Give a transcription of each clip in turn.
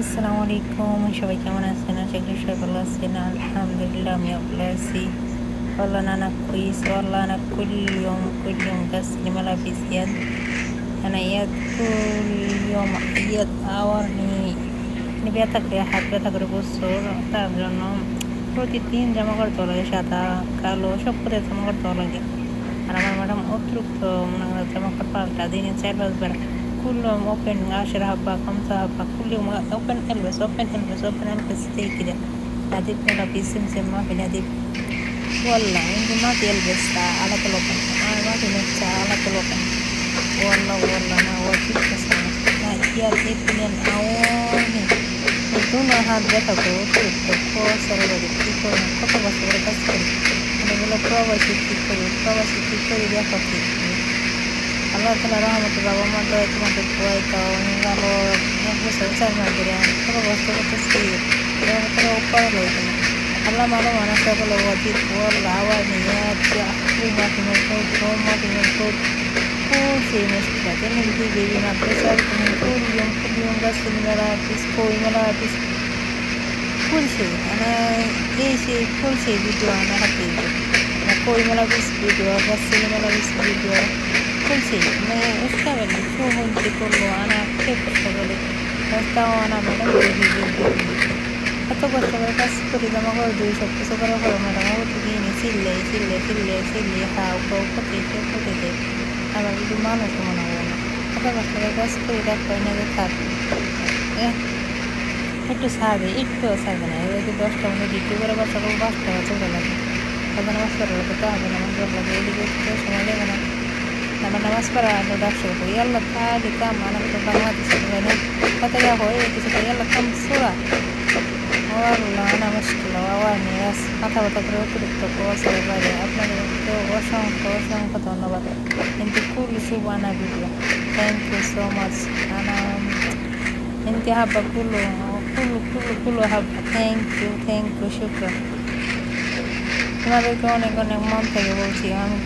আসসালামু আলাইকুম সবাই কেমন আছেন আশা করি সবাই ভালো আছেন আলহামদুলিল্লাহ আমি ভালো আছি والله أنا كويس والله أنا كل يوم كل يوم غسل ملابسيات أنا يد كل يوم يد আওয়ারনি মানে ব্যথা করে হাত ব্যথা করে বছর তার জন্য প্রতিদিন জামা কাপড় ধোয়া লাগে সাদা কালো সব করে জামা কাপড় ধোয়া লাগে আর আমার ম্যাডাম অতিরিক্ত মনে হয় জামা কাপড় পাল্টা দিনে চার পাঁচবার كلهم اوبن عشر هبة خمسة هبة كل يوم اوبن البس اوبن البس اوبن البس زي كده هذيك ملابس سمسم ما في هذيك والله عندي ما في البس على طول اوبن انا ما في نفس على طول اوبن والله والله انا واجد كسر هي الاثنين اعواني بدون هذا تقول تقول سر لك تقول كتب سر كسر انا بقول برافو شيء تقول برافو شيء تقول يا خطيب kalau sekarang mau coba mama tuh cuma berdua itu nggak mau nggak bisa bisa nggak ada yang kalau bos tuh itu sih kalau kita upah loh itu kalau mana mana sih kalau waktu itu lawan nih ya tiap lima lima tuh cuma lima tuh pun sih masih ada nih di baby nanti sih aku mungkin yang pun yang gak sebenarnya habis koin malah habis. Pun sih anak ini sih pun sih video anak itu. Aku malah habis video aku sih malah habis video? me estaba en su monte con Ana Pepe Sobele estaba Ana madam এত কষ্ট করে কাজ করি জমা করে দুই সব কিছু করে করে ম্যাডাম ও তো দিয়ে চিল্লে চিল্লে চিল্লে চিল্লে খাও খাও খেতে খেয়ে খেতে দে আমার কিন্তু মানুষ মনে হয় না এত কষ্ট করে কাজ করি ডাক্তার নিয়ে থাক একটু সারবে একটু সারবে না এবার দশটা মিনিট একটু করে বাচ্চা করব পাঁচটা বাচ্চা লাগে তখন আমার সরল করতে হবে না আমার লাগে এদিকে সময় লাগে না nama namas para ano daksho ko yalla tali kam ana ko bangladesh ko ne kata ya hoy কিছু তো yalla kam sura والله أنا مشكلة وأواني بس মাথা ব্যথা করে অতিরিক্ত কুয়াশার বাইরে আপনাদেরকে অসংখ্য অসংখ্য ধন্যবাদ কিন্তু كل شوف أنا فيديو ثانك يو سو ماتش أنا أنت حابة كله كله كله كله حابة ثانك يو ثانك يو شكرا তোমাদেরকে অনেক অনেক মন থেকে বলছি আমি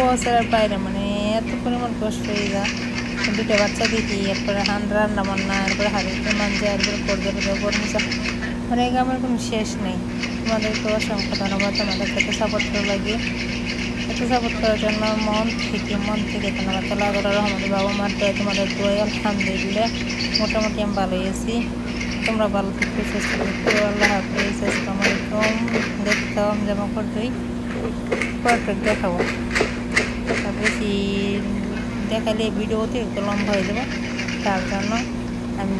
কুয়াশার বাইরে মানে এত পরিমাণ কষ্ট হয়ে যায়। দুটো বাচ্চা দেখি, এরপরে হান রান্না বান্না, এরপরে হাড়িতে মাঞ্জা এরপরে পর্দা টর্দা কর্মচা মানে আমার কোনো শেষ নেই। তোমাদেরকে অসংখ্য ধন্যবাদ, তোমাদের সাথে সাপোর্ট করে লাগে। এত সাপোর্ট করার জন্য মন থেকে মন থেকে ধন্যবাদ। তালা করার রহমদ বাবা মার দোয়া, তোমাদের দোয়াই আলহামদুলিল্লাহ মোটামুটি আমি ভালোই আছি। তোমরা ভালো থাকতে সুস্থ থাকতে আল্লাহ হাফিজ, আসসালামু আলাইকুম। দেখতাম জামা করতেই। পারফেক্ট দেখাবো। বেশি দেখালে ভিডিওতে একটু লম্বা হয়ে যাবে তার জন্য আমি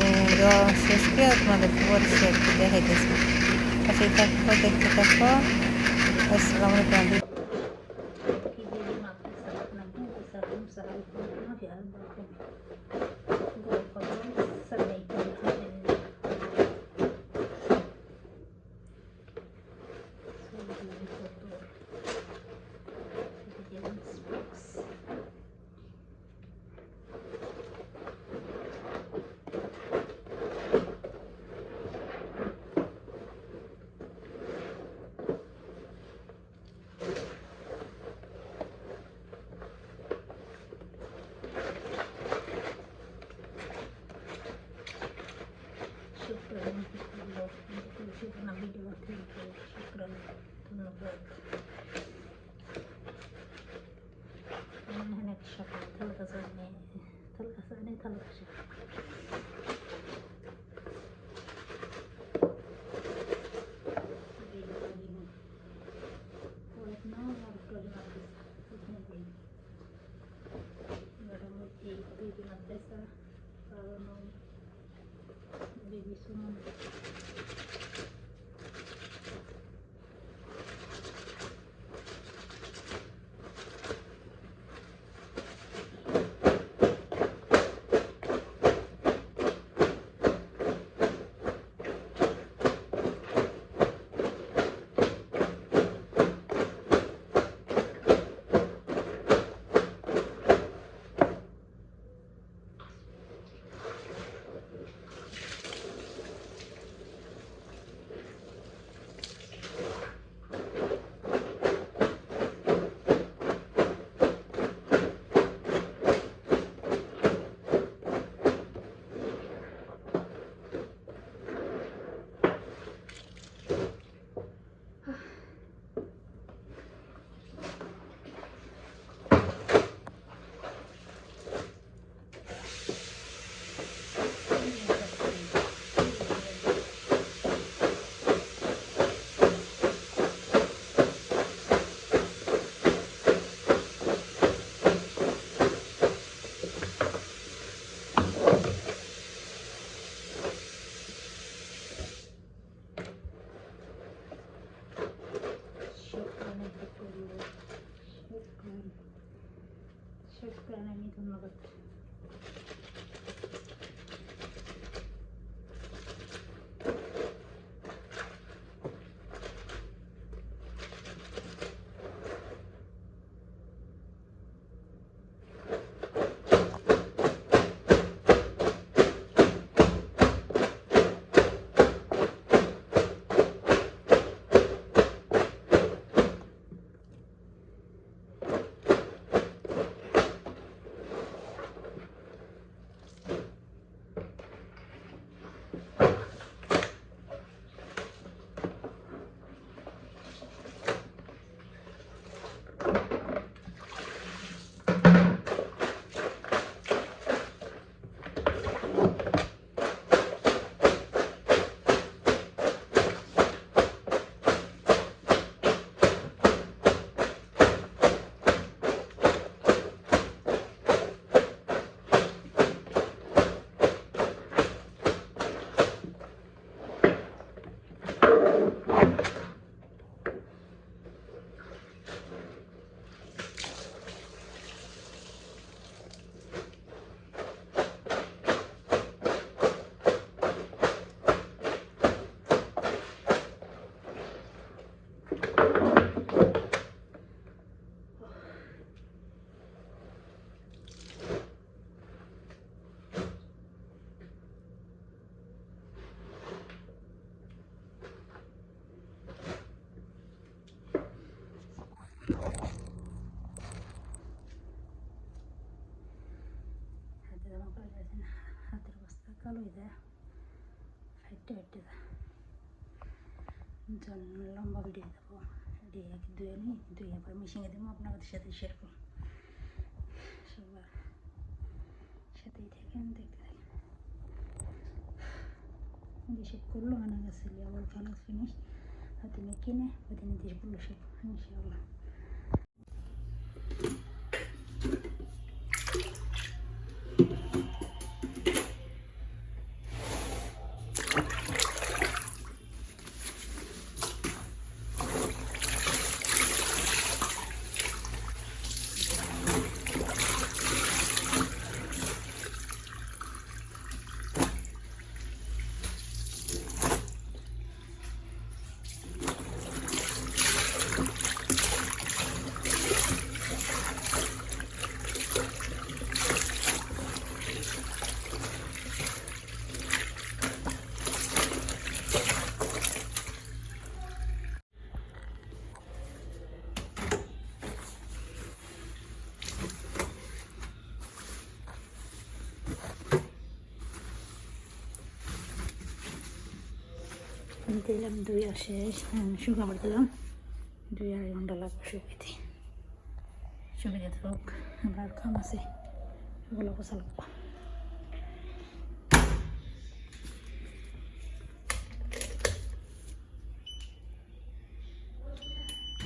শেষ করে তোমাদেরকে বলছি একটু দেখাইতেছি পাশে থাকবো দেখতে থাকবো আসসালামু আলাইকুম சோழனே தலகா சோழனே தலகா কালো হয়ে যায় সাথে শেয়ার করব সবার সাথেই থাকেন দেখতে থাকেন দেশে করল আনা গেছে আবার খালাস ফিনিশ হাতে নিয়ে কিনে ওদিন দেশ করল সব ইনশাআল্লাহ দিলাম দুই আর শেষ। শুকাবার দিলাম। দুই আড়াই ঘণ্টা লাগবে শুকাইতে শুকিয়ে যেতে হোক আমরা খাম আছে। লাগবো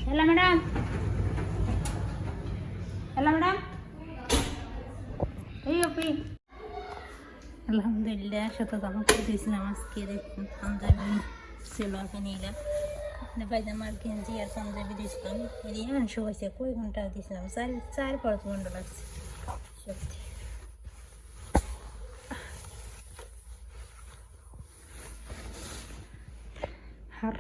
হ্যালো ম্যাডাম। Hello madam. এই অপি। আলহামদুলিল্লাহ শত জামা করে দিয়েছিলাম আজকে, দেখুন ছিল কিনিলাম পায়জামা আর গেঞ্জি আর পাঞ্জাবি দিয়েছিলাম। এদিকে মাংস হয়েছে, কই ঘণ্টা দিয়েছিলাম? চার চার পাঁচ ঘণ্টা লাগছে। সত্যি। আর